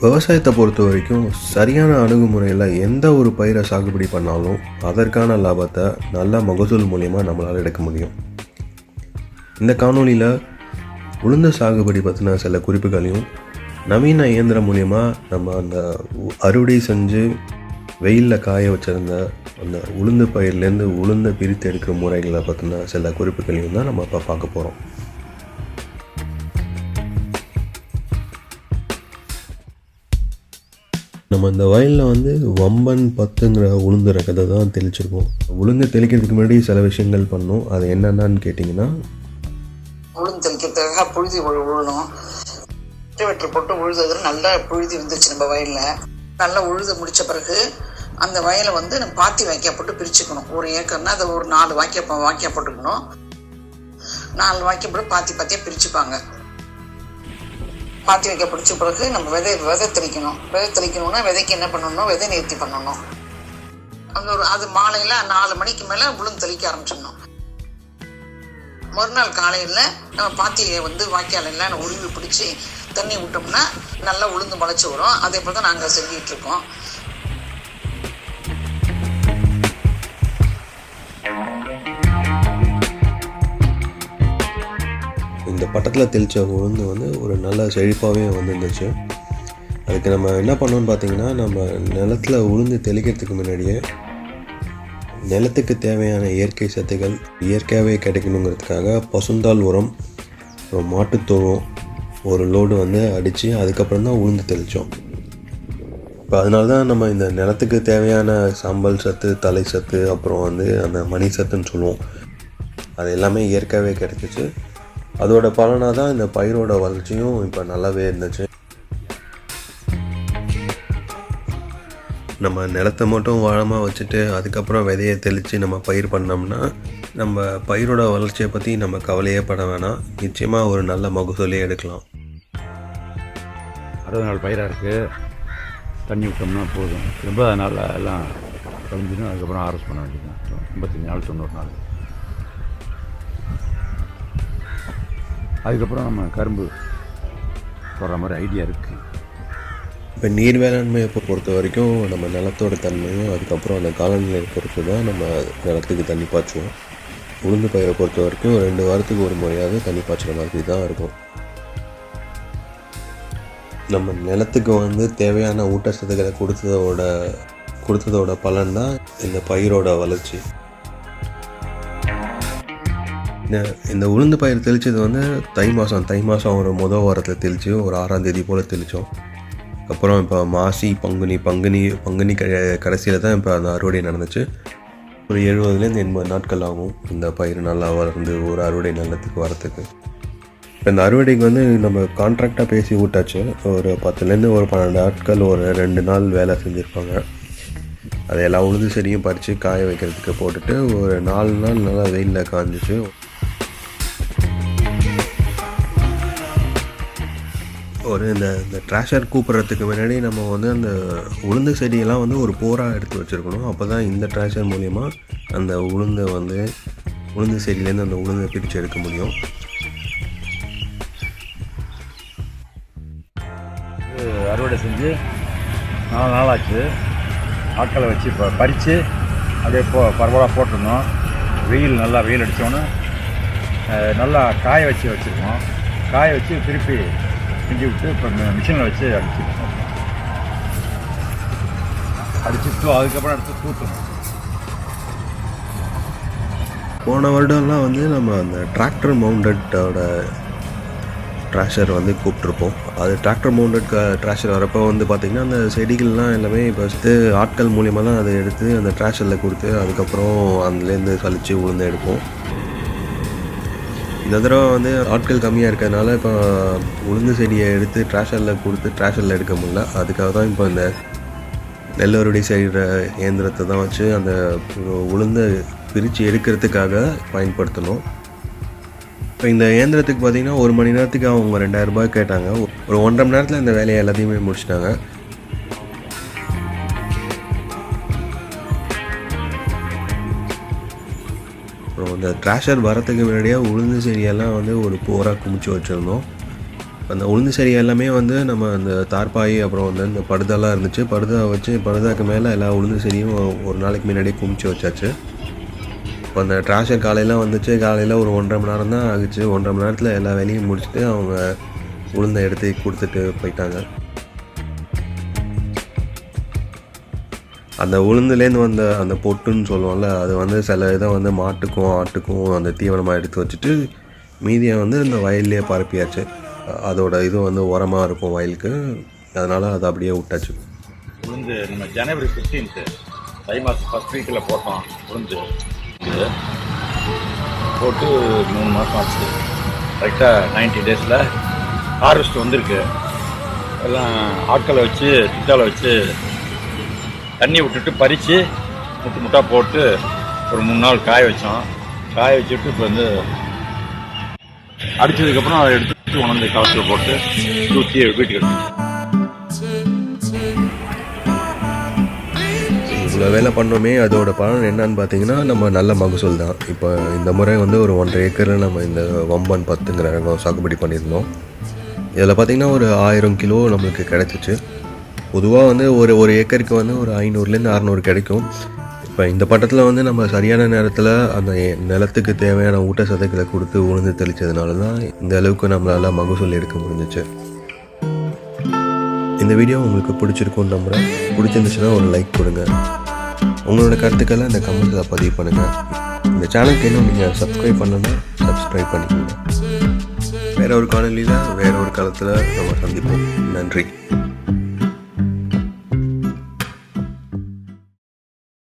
விவசாயத்தை பொறுத்த வரைக்கும் சரியான அணுகுமுறையில் எந்த ஒரு பயிரை சாகுபடி பண்ணாலும் அதற்கான லாபத்தை நல்ல மகசூல் மூலயமா நம்மளால் எடுக்க முடியும். இந்த காணொலியில் உளுந்து சாகுபடி பற்றின சில குறிப்புகளையும் நவீன இயந்திரம் மூலயமா நம்ம அந்த அறுவடை செஞ்சு வெயிலில் காய வச்சிருந்த அந்த உளுந்து பயிர்லேருந்து உளுந்தை பிரித்து எடுக்கிற முறைகளை பற்றின சில குறிப்புகளையும் தான் நம்ம இப்போ பார்க்க போகிறோம் நம்ம இந்த வயலில் வந்து வம்பன் பத்துங்கிற உளுந்து கதை தான் தெளிச்சிருக்கோம். உளுந்து தெளிக்கிறதுக்கு முன்னாடி சில விஷயங்கள் பண்ணோம் அது என்னென்னு கேட்டிங்கன்னா உளுந்து தெளிக்கிறதுக்காக புழுதி உழுணும். வெற்றி போட்டு உழுதுறது நல்லா புழுதி வந்துருச்சு நம்ம வயலில். நல்லா உழுது முடித்த பிறகு அந்த வயலை வந்து நம்ம பாத்தி வாக்கியா போட்டு பிரிச்சுக்கணும். ஒரு ஏக்கர்னா அதை ஒரு நாலு வாக்கியா ப- வாக்கியா போட்டுக்கணும். நாலு வாக்கியா போட்டு பாத்தி பாத்தியா பிரிச்சுப்பாங்க. பாத்தி வைக்க பிடிச்ச பிறகு நம்ம விதை விதை தெளிக்கணும். விதை தெளிக்கணும்னா விதைக்கு என்ன பண்ணணும் விதை நேர்த்தி பண்ணணும். அந்த ஒரு அது மாலையில் நாலு மணிக்கு மேலே உளுந்து தெளிக்க ஆரம்பிச்சிடணும். மறுநாள் காலையில் நம்ம பாத்தியை வந்து வாய்க்காலெல்லாம் உருவி பிடிச்சி தண்ணி விட்டோம்னா நல்லா உளுந்து முளைச்சி வரும். அதே போல் தான் நாங்கள் செஞ்சிட்டு இந்த பட்டத்தில் தெளித்த உளுந்து வந்து ஒரு நல்ல செழிப்பாகவே வந்துருந்துச்சு. அதுக்கு நம்ம என்ன பண்ணோம்னு பார்த்தீங்கன்னா நம்ம நிலத்தில் உளுந்து தெளிக்கிறதுக்கு முன்னாடியே நிலத்துக்கு தேவையான இயற்கை சத்துக்கள் இயற்கையாகவே கிடைக்கணுங்கிறதுக்காக பசுந்தால் உரம் அப்புறம் மாட்டுத்தோளம் ஒரு லோடு வந்து அடித்து அதுக்கப்புறம் தான் உளுந்து தெளித்தோம் இப்போ அதனால தான் நம்ம இந்த நிலத்துக்கு தேவையான சாம்பல் சத்து தலை சத்து அப்புறம் வந்து அந்த மணி சத்துன்னு சொல்லுவோம். அது எல்லாமே இயற்கையாகவே கிடைச்சிச்சு. அதோட பலனாக தான் இந்த பயிரோட வளர்ச்சியும் இப்போ நல்லாவே இருந்துச்சு. நம்ம நிலத்தை மட்டும் வாழமாக வச்சுட்டு அதுக்கப்புறம் விதையை தெளித்து நம்ம பயிர் பண்ணோம்னா நம்ம பயிரோட வளர்ச்சியை பற்றி நம்ம கவலையே பட வேணாம். நிச்சயமாக ஒரு நல்ல மகசூலே எடுக்கலாம். அறுபது நாள் பயிராக இருக்குது தண்ணி விட்டோம்னா போதும். எண்பது நாளில் எல்லாம் கழிஞ்சிடும் அதுக்கப்புறம் ஆர்எஸ் பண்ண வேண்டியது எண்பத்தஞ்சு நாள் தொண்ணூறு நாள். அதுக்கப்புறம் நம்ம கரும்பு போடுற மாதிரி ஐடியா இருக்குது இப்போ நீர் வேளாண்மையை பொறுத்த வரைக்கும் நம்ம நிலத்தோட தன்மையும் அதுக்கப்புறம் அந்த காலநிலையை பொறுத்து தான் நம்ம நிலத்துக்கு தண்ணி பாய்ச்சுவோம். உளுந்து பயிரை பொறுத்த வரைக்கும் ரெண்டு வாரத்துக்கு ஒரு முறையாவது தண்ணி பாய்ச்சுற மாதிரி தான் இருக்கும். நம்ம நிலத்துக்கு வந்து தேவையான ஊட்டச்சத்துக்களை கொடுத்ததோட கொடுத்ததோட பலன் தான் இந்த பயிரோட வளர்ச்சி. இந்த இந்த உளுந்து பயிர் தெளித்தது வந்து தை மாதம் தை மாதம் ஒரு முதல் வாரத்தில் தெளித்து ஒரு ஆறாம் தேதி போல் தெளித்தோம் அப்புறம் இப்போ மாசி பங்குனி பங்குனி பங்குனி க கடைசியில் தான் இப்போ அந்த அறுவடை நடந்துச்சு. ஒரு எழுபதுலேருந்து எண்பது நாட்கள் ஆகும் இந்த பயிர் நல்லா வளர்ந்து ஒரு அறுவடை நல்லத்துக்கு வரத்துக்கு. இப்போ இந்த அறுவடைக்கு வந்து நம்ம கான்ட்ராக்டாக பேசி விட்டாச்சு. ஒரு பத்துலேருந்து ஒரு பன்னெண்டு நாட்கள் ஒரு ரெண்டு நாள் வேலை செஞ்சுருப்பாங்க. அதை எல்லா உளுந்து செடியும் பறித்து காய வைக்கிறதுக்கு போட்டுட்டு ஒரு நாலு நாள் நல்லா வெயிலில் காஞ்சிச்சு. ஒரு இந்த இந்த ட்ராஷர் கூப்பிட்றதுக்கு முன்னாடி நம்ம வந்து அந்த உளுந்து செடியெல்லாம் வந்து ஒரு போராக எடுத்து வச்சுருக்கணும். அப்போ தான் இந்த ட்ராஷர் மூலயமா அந்த உளுந்தை வந்து உளுந்து செடியிலேருந்து அந்த உளுந்தை பிரித்து எடுக்க முடியும். அறுவடை செஞ்சு நாலு நாளாச்சு. ஆட்களை வச்சு இப்போ பறித்து அப்படியே போ பரவலாக போட்டிருந்தோம். வெயில் நல்லா வெயில் அடித்தோன்னே நல்லா காய வச்சு வச்சுருக்கோம். காய வச்சு திருப்பி செஞ்சு விட்டு இப்போ மிஷினில் வச்சு அடிச்சுருக்கோம் அடிச்சு அதுக்கப்புறம் எடுத்து தூத்தணும் போன வருடம்லாம் வந்து நம்ம அந்த டிராக்டர் மவுண்டட்டோட ட்ராஷர் வந்து கூப்பிட்ருப்போம். அது டிராக்டர் மவுண்டட் ட்ராஷர் வரப்போ வந்து பார்த்திங்கன்னா அந்த செடிகள்லாம் எல்லாமே இப்போ ஃபஸ்ட்டு ஆட்கள் மூலியமாக தான் அதை எடுத்து அந்த ட்ராஷரில் கொடுத்து அதுக்கப்புறம் அதுலேருந்து கழித்து உளுந்து எடுப்போம். இந்த தடவை வந்து ஆட்கள் கம்மியாக இருக்கிறதுனால இப்போ உளுந்து செடியை எடுத்து ட்ராஷரில் கொடுத்து ட்ராஷரில் எடுக்க முடியல. அதுக்காக தான் இப்போ இந்த நெல் அறுவடை செய்கிற இயந்திரத்தை தான் வச்சு அந்த உளுந்தை பிரித்து எடுக்கிறதுக்காக பயன்படுத்தணும். இப்போ இந்த இயந்திரத்துக்கு பார்த்தீங்கன்னா ஒரு மணி நேரத்துக்கு அவங்க ரெண்டாயிரம் ரூபாய் கேட்டாங்க. ஒரு ஒன்றரை மணி நேரத்தில் இந்த வேலையை எல்லாத்தையுமே முடிச்சிட்டாங்க. அந்த ட்ராஷர் வரத்துக்கு முன்னாடியே உளுந்து செடியெல்லாம் வந்து ஒரு போராக குமிச்சு வச்சுருந்தோம். அந்த உளுந்து செடி எல்லாமே வந்து நம்ம அந்த தார்பாய் அப்புறம் வந்து இந்த படுதாலாம் இருந்துச்சு. படுதா வச்சு படுதாக்கு மேலே எல்லா உளுந்து செடியும் ஒரு நாளைக்கு முன்னாடியே குமிச்சு வச்சாச்சு. இப்போ அந்த ட்ராஷர் காலையில் வந்துச்சு. காலையில் ஒரு ஒன்றரை மணி நேரம் தான் ஆகுச்சு. ஒன்றரை மணி நேரத்தில் எல்லா வேலையும் முடிச்சுட்டு அவங்க உளுந்தை எடுத்து கொடுத்துட்டு போயிட்டாங்க. அந்த உளுந்துலேருந்து வந்த அந்த பொட்டுன்னு சொல்லுவோம்ல அது வந்து சில இதை வந்து மாட்டுக்கும் ஆட்டுக்கும் அந்த தீவனமாக எடுத்து வச்சுட்டு மீதியை வந்து இந்த வயல்லையே பரப்பியாச்சு. அதோட இது வந்து உரமாக இருக்கும் வயலுக்கு. அதனால் அதை அப்படியே விட்டாச்சு. உளுந்து நம்ம ஜனவரி ஃபிஃப்டீன்த்து தை மாதம் ஃபஸ்ட் வீக்கில் போட்டோம் உளுந்து. இது போட்டு மூணு மாதம் ஆச்சு. கரெக்டாக நைன்டி டேஸில் ஹார்வெஸ்ட் வந்திருக்கு. எல்லாம் ஆட்களை வச்சு திட்டாவில் வச்சு தண்ணி விட்டுட்டு பறித்து முட்டு முட்டாக போட்டு ஒரு மூணு நாள் காய வச்சோம். காய வச்சுட்டு இப்போ வந்து அடித்ததுக்கப்புறம் அதை எடுத்துட்டு உணர்ந்து கலத்தில் போட்டு தூத்தி வீட்டுக்கு இவ்வளோ வேலை பண்ணோமே அதோட பலன் என்னன்னு பார்த்தீங்கன்னா நம்ம நல்ல மகசூல் தான். இப்போ இந்த முறை வந்து ஒரு ஒன்றரை ஏக்கரில் நம்ம இந்த ஒம்பன் பத்துங்கிற ரகம் சாகுபடி பண்ணியிருந்தோம். இதில் பார்த்தீங்கன்னா ஒரு ஆயிரம் கிலோ நம்மளுக்கு கிடைச்சிச்சு. பொதுவாக வந்து ஒரு ஒரு ஏக்கருக்கு வந்து ஒரு ஐநூறுலேருந்து அறநூறு கிடைக்கும். இப்போ இந்த பட்டத்தில் வந்து நம்ம சரியான நேரத்தில் அந்த நிலத்துக்கு தேவையான ஊட்டச்சத்துக்களை கொடுத்து உளுந்து தெளித்ததுனால தான் இந்த அளவுக்கு நம்மளால் மகசூல் எடுக்க முடிஞ்சிச்சு. இந்த வீடியோ உங்களுக்கு பிடிச்சிருக்கும்னு நம்புகிறேன் பிடிச்சிருந்துச்சுன்னா ஒரு லைக் கொடுங்க. உங்களோட கருத்துக்களை இந்த கமெண்ட்டில் பதிவு பண்ணுங்கள் இந்த சேனலுக்கு இன்னும் நீங்கள் சப்ஸ்கிரைப் பண்ணணும்னா சப்ஸ்கிரைப் பண்ணிக்கோங்க. வேற ஒரு காணொலியில் வேற ஒரு காலத்தில் நம்ம சந்திப்போம். நன்றி.